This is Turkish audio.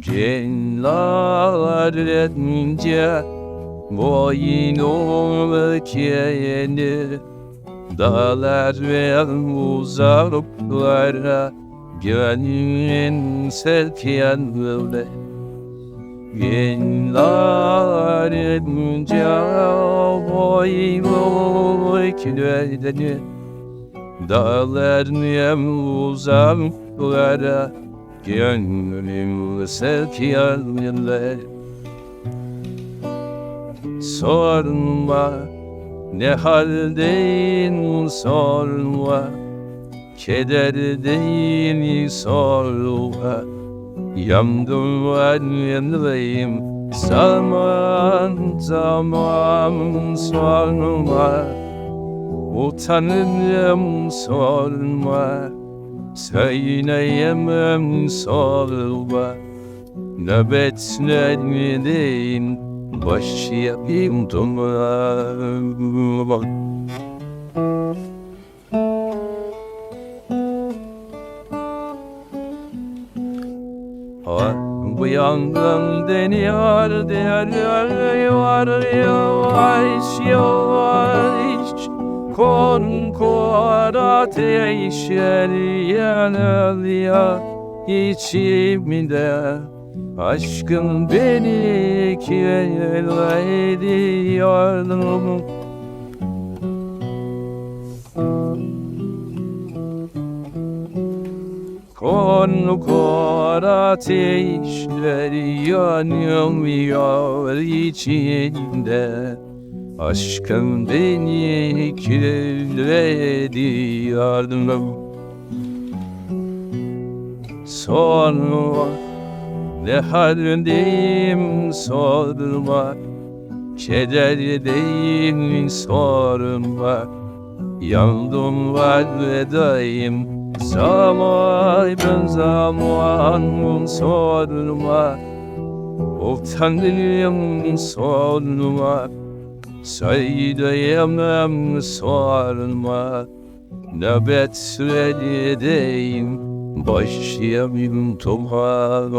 Genler edince boynumu keyenir Dağlar ve uzaklara gönlün sevkiyenler Genler edince boynumu keyenir Dağlar nem uzaklara Gönlüm sevk yerler Sorma ne haldeyim sorma. Kederdeyim sorma. Yandım yanındayım. Zaman zaman sorma. Utanırım sorma Söyleyemem sorma Nöbetlerindeyim Baş yapayım duman Bu yandan deniyor deniyor yavaş yavaş Kon kor ateşler yanılıyor içimde Aşkın beni kirlediyor Kon kor ateşler yanıyor içinde Aşkın beni kirlediyor Sorma ne haldeyim sorma. Kederdeyim sorma. Yandım var vedayım Zaman ben zaman sorma. Utanırım sorma Söyleyemem sorma Nöbet sürelideyim Başlayamıyorum tomar